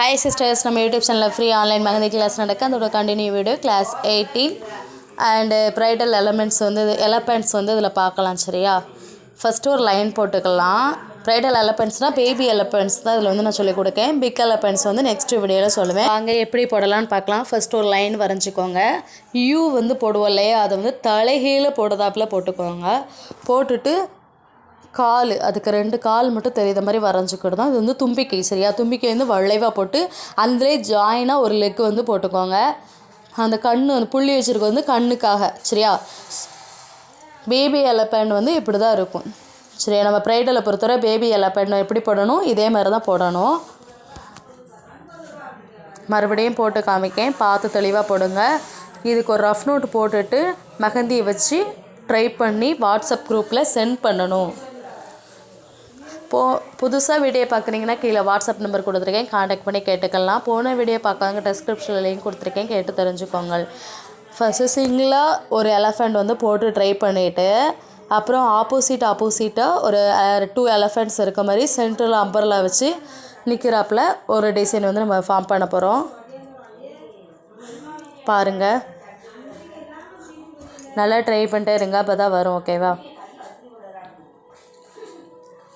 Hi sisters நம்ம YouTube சேனலில் free online mehndi class நடக்க அதோட continue video class eighteen and bridal elements வந்து எலப்பெண்ட்ஸ் வந்து இதில் பார்க்கலாம் சரியா? ஃபஸ்ட்டு ஒரு லைன் போட்டுக்கலாம். ப்ரைடல் எலப்பெண்ட்ஸ்னால் பேபி எலப்பெண்ட்ஸ் தான் இதில் வந்து நான் சொல்லிக் கொடுக்கேன். பிக் எலப்பெண்ட்ஸ் வந்து நெக்ஸ்ட் வீடியோவில் சொல்லுவேன். வாங்க எப்படி போடலாம்னு பார்க்கலாம். ஃபஸ்ட் ஒரு லைன் வரைஞ்சிக்கோங்க. யூ வந்து போடுவோம் இல்லையா? அதை வந்து தலைகீழே போடுறதாப்பில் போட்டுக்கோங்க. போட்டுட்டு கால் அதுக்கு ரெண்டு கால் மட்டும் தெரியுற மாதிரி வரைஞ்சிக்கிட்டு இது வந்து தும்பிக்கை சரியா தும்பிக்கை வந்து வளைவாக போட்டு அதிலே ஜாயினாக ஒரு லெக் வந்து போட்டுக்கோங்க. அந்த கண்ணு வந்து புள்ளி வச்சுருக்க வந்து கண்ணுக்காக சரியா? பேபி எலப்பேண்ட் வந்து இப்படி தான் இருக்கும். சரியா? நம்ம ப்ரைடலை பொறுத்தவரை பேபி எலப்பேண்ட் எப்படி போடணும்? இதே மாதிரி தான் போடணும். மறுபடியும் போட்டு காமிக்கேன். பார்த்து தெளிவாக போடுங்க. இதுக்கு ஒரு ரஃப் நோட் போட்டுட்டு மெஹந்தியை வச்சு ட்ரை பண்ணி வாட்ஸ்அப் குரூப்பில் சென்ட் பண்ணணும். போ புதுசாக வீடியோ பார்க்குறீங்கன்னா கீழே வாட்ஸ்அப் நம்பர் கொடுத்துருக்கேன். காண்டாக்ட் பண்ணி கேட்டுக்கலாம். போன வீடியோ பார்க்காங்க டெஸ்கிரிப்ஷனில் லிங்க் கொடுத்துருக்கேன். கேட்டு தெரிஞ்சுக்கோங்க ஃபஸ்ட்டு சிங்கிளாக ஒரு எலஃபண்ட் வந்து போட்டு ட்ரை பண்ணிவிட்டு அப்புறம் ஆப்போசிட் ஆப்போசிட்டாக ஒரு டூ எலஃபண்ட்ஸ் இருக்க மாதிரி சென்ட்ரல் அம்பரில் வச்சு நிற்கிறாப்புல ஒரு டிசைன் வந்து நம்ம ஃபார்ம் பண்ண போகிறோம் பாருங்கள் நல்லா ட்ரை பண்ணிட்டே இருங்க. அப்போ தான் வரும் ஓகேவா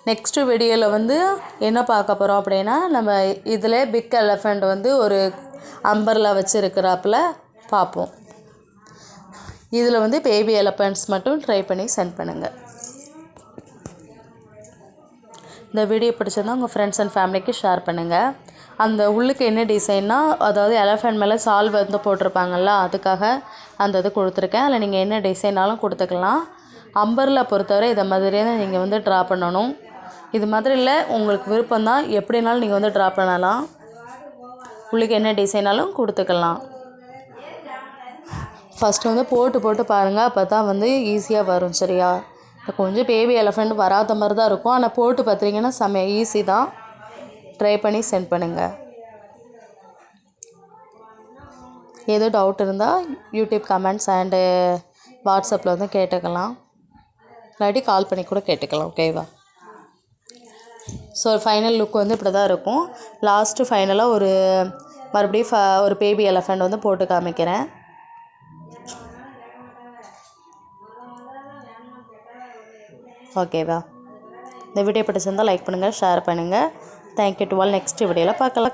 நெக்ஸ்ட்டு வீடியோவில் வந்து என்ன பார்க்க போகிறோம் அப்படின்னா நம்ம இதில் பிக் எலஃபண்ட் வந்து ஒரு அம்பரில் வச்சுருக்கிறாப்புல பார்ப்போம். இதில் வந்து பேபி எலஃபண்ட்ஸ் மட்டும் ட்ரை பண்ணி சென்ட் பண்ணுங்கள் இந்த வீடியோ பிடிச்சிருந்தா உங்கள் ஃப்ரெண்ட்ஸ் அண்ட் ஃபேமிலிக்கு ஷேர் பண்ணுங்கள் அந்த உள்ளுக்கு என்ன டிசைன்னா அதாவது எலஃபண்ட் மேலே சால் வந்து போட்டிருப்பாங்கள்ல அதுக்காக அந்த இது கொடுத்துருக்கேன். அதில் நீங்கள் என்ன டிசைனாலும் கொடுத்துக்கலாம். அம்பரில் பொறுத்தவரை இதை மாதிரியே தான் நீங்கள் வந்து ட்ரா பண்ணணும். இது மாதிரி இல்லை உங்களுக்கு விருப்பம் தான் எப்படினாலும் நீங்கள் வந்து ட்ரா பண்ணலாம். உங்களுக்கு என்ன டிசைனாலும் கொடுத்துக்கலாம். ஃபஸ்ட்டு வந்து போட்டு போட்டு பாருங்கள் அப்போ தான் வந்து ஈஸியாக வரும் சரியா? இப்போ கொஞ்சம் பேபி எலஃபெண்ட் வராத மாதிரி தான் இருக்கும். ஆனால் போட்டு பார்த்தீங்கன்னா செம்ம ஈஸி தான். ட்ரை பண்ணி சென்ட் பண்ணுங்கள் ஏதோ டவுட் இருந்தால் யூடியூப் கமெண்ட்ஸ் அண்டு வாட்ஸ்அப்பில் வந்து கேட்டுக்கலாம். இல்லாட்டி கால் பண்ணி கூட கேட்டுக்கலாம் ஓகேவா ஸோ ஃபைனல் லுக் வந்து இப்படி தான் இருக்கும் லாஸ்ட்டு ஃபைனலாக ஒரு மறுபடியும் ஃப ஒரு பேபி எலஃபண்ட் வந்து போட்டு காமிக்கிறேன். ஓகேவா இந்த வீடியோ பிடிச்சிருந்தால் லைக் பண்ணுங்கள் ஷேர் பண்ணுங்கள் தேங்க்யூ டுவெல் நெக்ஸ்ட் வீடியோவில் பார்க்கலாம்.